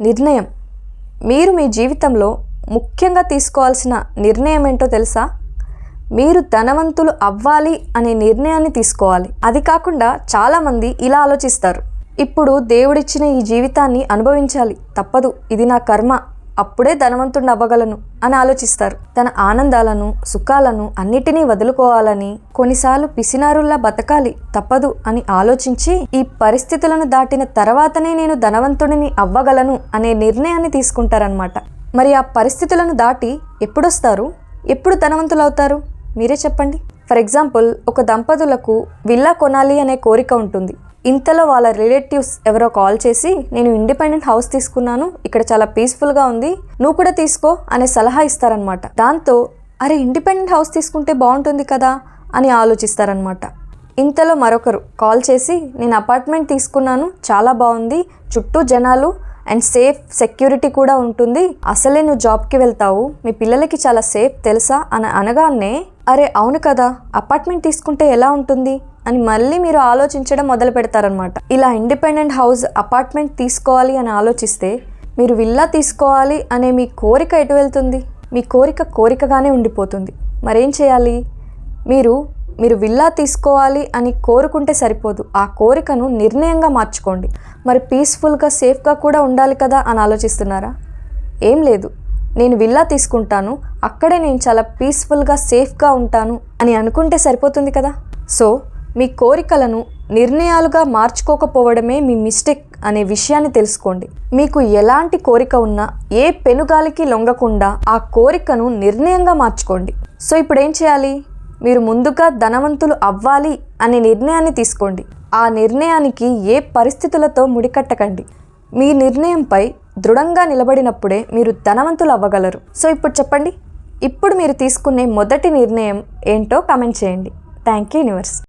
నిర్ణయం. మీరు మీ జీవితంలో ముఖ్యంగా తీసుకోవాల్సిన నిర్ణయం ఏంటో తెలుసా? మీరు ధనవంతులు అవ్వాలి అనే నిర్ణయాన్ని తీసుకోవాలి. అది కాకుండా చాలామంది ఇలా ఆలోచిస్తారు. ఇప్పుడు దేవుడిచ్చిన ఈ జీవితాన్ని అనుభవించాలి. తప్పదు. ఇది నా కర్మ. అప్పుడే ధనవంతుడిని అవ్వగలను అని ఆలోచిస్తారు. తన ఆనందాలను సుఖాలను అన్నిటినీ వదులుకోవాలని కొన్నిసార్లు పిసినారుల్లా బతకాలి తప్పదు అని ఆలోచించి ఈ పరిస్థితులను దాటిన తర్వాతనే నేను ధనవంతుడిని అవ్వగలను అనే నిర్ణయాన్ని తీసుకుంటారనమాట మరి ఆ పరిస్థితులను దాటి ఎప్పుడొస్తారు? ఎప్పుడు ధనవంతులు అవుతారు మీరే చెప్పండి. ఫర్ ఎగ్జాంపుల్ ఒక దంపతులకు విల్లా కొనాలి అనే కోరిక ఉంటుంది. ఇంతలో వాళ్ళ రిలేటివ్స్ ఎవరో కాల్ చేసి నేను ఇండిపెండెంట్ హౌస్ తీసుకున్నాను ఇక్కడ చాలా పీస్ఫుల్గా ఉంది నువ్వు కూడా తీసుకో అనే సలహా ఇస్తారనమాట దాంతో అరే ఇండిపెండెంట్ హౌస్ తీసుకుంటే బాగుంటుంది కదా అని ఆలోచిస్తారనమాట ఇంతలో మరొకరు కాల్ చేసి నేను అపార్ట్మెంట్ తీసుకున్నాను చాలా బాగుంది చుట్టూ జనాలు అండ్ సేఫ్ సెక్యూరిటీ కూడా ఉంటుంది. అసలే నువ్వు జాబ్కి వెళ్తావు. మీ పిల్లలకి చాలా సేఫ్ తెలుసా? అని అనగానే అరే అవును కదా! అపార్ట్మెంట్ తీసుకుంటే ఎలా ఉంటుంది? అని మళ్ళీ మీరు ఆలోచించడం మొదలు పెడతారనమాట ఇలా ఇండిపెండెంట్ హౌస్ అపార్ట్మెంట్ తీసుకోవాలి అని ఆలోచిస్తే మీరు విల్లా తీసుకోవాలి అనే మీ కోరిక ఎటు వెళ్తుంది? మీ కోరిక కోరికగానే ఉండిపోతుంది. మరేం చేయాలి? మీరు మీరు విల్లా తీసుకోవాలి అని కోరుకుంటే సరిపోదు. ఆ కోరికను నిర్ణయంగా మార్చుకోండి. మరి పీస్ఫుల్గా సేఫ్గా కూడా ఉండాలి కదా అని ఆలోచిస్తున్నారా? ఏం లేదు. నేను విల్లా తీసుకుంటాను. అక్కడే నేను చాలా పీస్ఫుల్గా సేఫ్గా ఉంటాను అని అనుకుంటే సరిపోతుంది కదా? సో మీ కోరికలను నిర్ణయాలుగా మార్చుకోకపోవడమే మీ మిస్టేక్ అనే విషయాన్ని తెలుసుకోండి. మీకు ఎలాంటి కోరిక ఉన్నా ఏ పెనుగాలికి లొంగకుండా ఆ కోరికను నిర్ణయంగా మార్చుకోండి. సో ఇప్పుడు ఏం చేయాలి? మీరు ముందుగా ధనవంతులు అవ్వాలి అనే నిర్ణయాన్ని తీసుకోండి. ఆ నిర్ణయానికి ఏ పరిస్థితులతో ముడికట్టకండి. మీ నిర్ణయంపై దృఢంగా నిలబడినప్పుడే మీరు ధనవంతులు అవ్వగలరు. సో ఇప్పుడు చెప్పండి. ఇప్పుడు మీరు తీసుకునే మొదటి నిర్ణయం ఏంటో కమెంట్ చేయండి. Thank you universe.